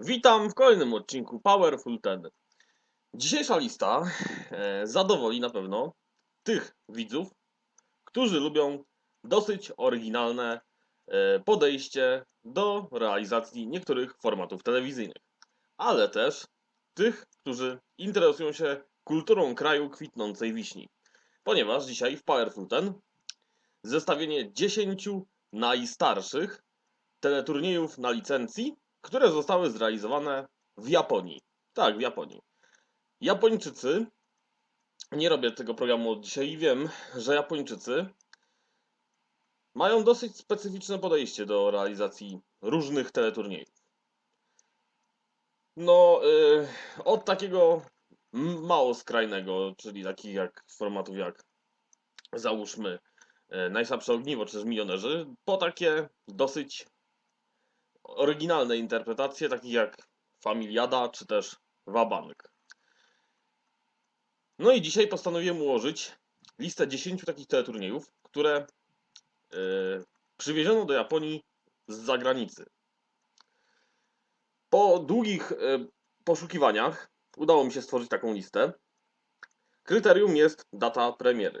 Witam w kolejnym odcinku Powerful Ten. Dzisiejsza lista e, zadowoli na pewno tych widzów, którzy lubią dosyć oryginalne e, podejście do realizacji niektórych formatów telewizyjnych, ale też tych, którzy interesują się kulturą kraju kwitnącej wiśni. Ponieważ dzisiaj w Powerful Ten zestawienie 10 najstarszych teleturniejów na licencji, które zostały zrealizowane w Japonii. Tak, w Japonii. Japończycy, nie robię tego programu od dzisiaj i wiem, że Japończycy mają dosyć specyficzne podejście do realizacji różnych teleturniejów. No, yy, od takiego mało skrajnego, czyli takich jak formatów jak załóżmy e, Najsłabsze Ogniwo czy też Milionerzy, po takie dosyć oryginalne interpretacje, takich jak Familiada czy też Wabank. No i dzisiaj postanowiłem ułożyć listę 10 takich teleturniejów, które yy, przywieziono do Japonii z zagranicy. Po długich yy, poszukiwaniach udało mi się stworzyć taką listę. Kryterium jest data premiery.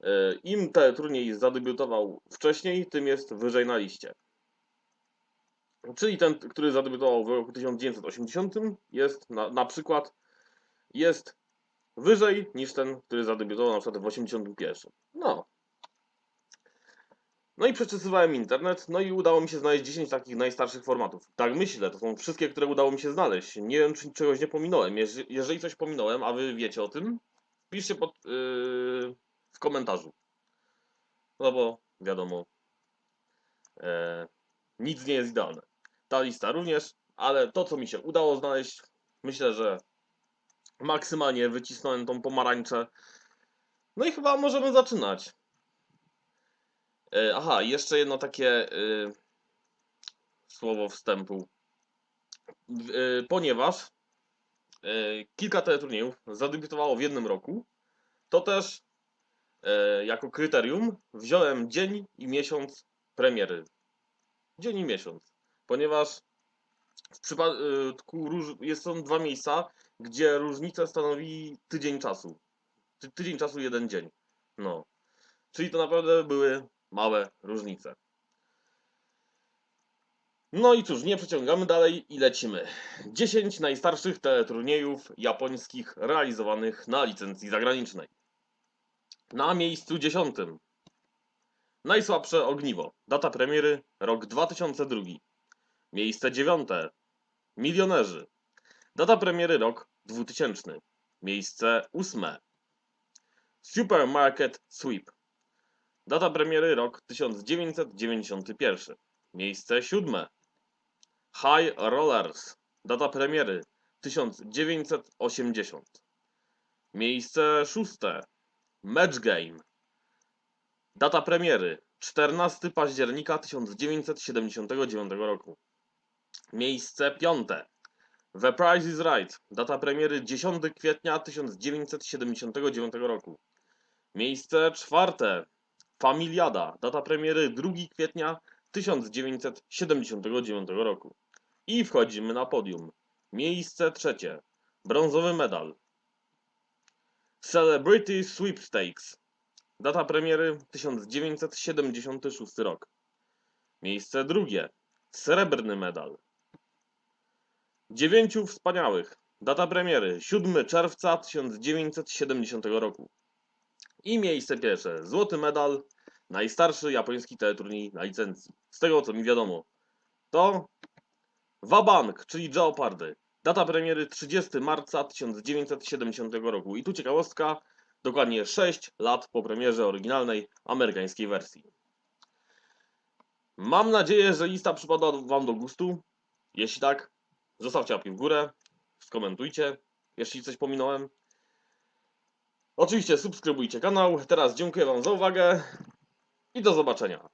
Yy, Im teleturniej zadebiutował wcześniej, tym jest wyżej na liście. Czyli ten, który zadebiutował w roku 1980, jest na, na przykład jest wyżej niż ten, który zadebiutował na przykład w 81. No. No i przeczesywałem internet, no i udało mi się znaleźć 10 takich najstarszych formatów. Tak myślę, to są wszystkie, które udało mi się znaleźć. Nie wiem, czy czegoś nie pominąłem. Jeż- Jeżeli coś pominąłem, a wy wiecie o tym, piszcie pod, yy, w komentarzu. No bo wiadomo, e, nic nie jest idealne. Ta lista również, ale to, co mi się udało znaleźć, myślę, że maksymalnie wycisnąłem tą pomarańczę. No i chyba możemy zaczynać. E, Aha, jeszcze jedno takie y, słowo wstępu. Y, Ponieważ kilka teleturniejów zadebiutowało w jednym roku, to też e, jako kryterium wziąłem dzień i miesiąc premiery. Dzień i miesiąc. Ponieważ w przypadku jest są dwa miejsca, gdzie różnica stanowi tydzień czasu. Ty- Tydzień czasu, jeden dzień. No. Czyli to naprawdę były małe różnice. No i cóż, nie przeciągamy dalej i lecimy. 10 najstarszych teleturniejów japońskich realizowanych na licencji zagranicznej. Na miejscu 10. Najsłabsze ogniwo. Data premiery rok 2002. Miejsce 9. Milionerzy. Data premiery rok 2000. Miejsce 8. Supermarket Sweep. Data premiery rok 1991. Miejsce 7. High Rollers. Data premiery 1980. Miejsce 6. Match Game. Data premiery 14 października 1979 roku. Miejsce 5. The Price is Right. Data premiery 10 kwietnia 1979 roku. Miejsce 4. Familiada. Data premiery 2 kwietnia 1979 roku. I wchodzimy na podium. Miejsce trzecie. Brązowy medal. Celebrity Sweepstakes. Data premiery 1976 rok. Miejsce drugie. Srebrny medal. Dziewięciu wspaniałych. Data premiery 7 czerwca 1970 roku. I miejsce pierwsze. Złoty medal. Najstarszy japoński teleturniej na licencji. Z tego co mi wiadomo. To Wabank, czyli Jeopardy. Data premiery 30 marca 1970 roku. I tu ciekawostka. Dokładnie 6 lat po premierze oryginalnej amerykańskiej wersji. Mam nadzieję, że lista przypada Wam do gustu. Jeśli tak, zostawcie łapki w górę, skomentujcie, jeśli coś pominąłem. Oczywiście subskrybujcie kanał. Teraz dziękuję Wam za uwagę i do zobaczenia.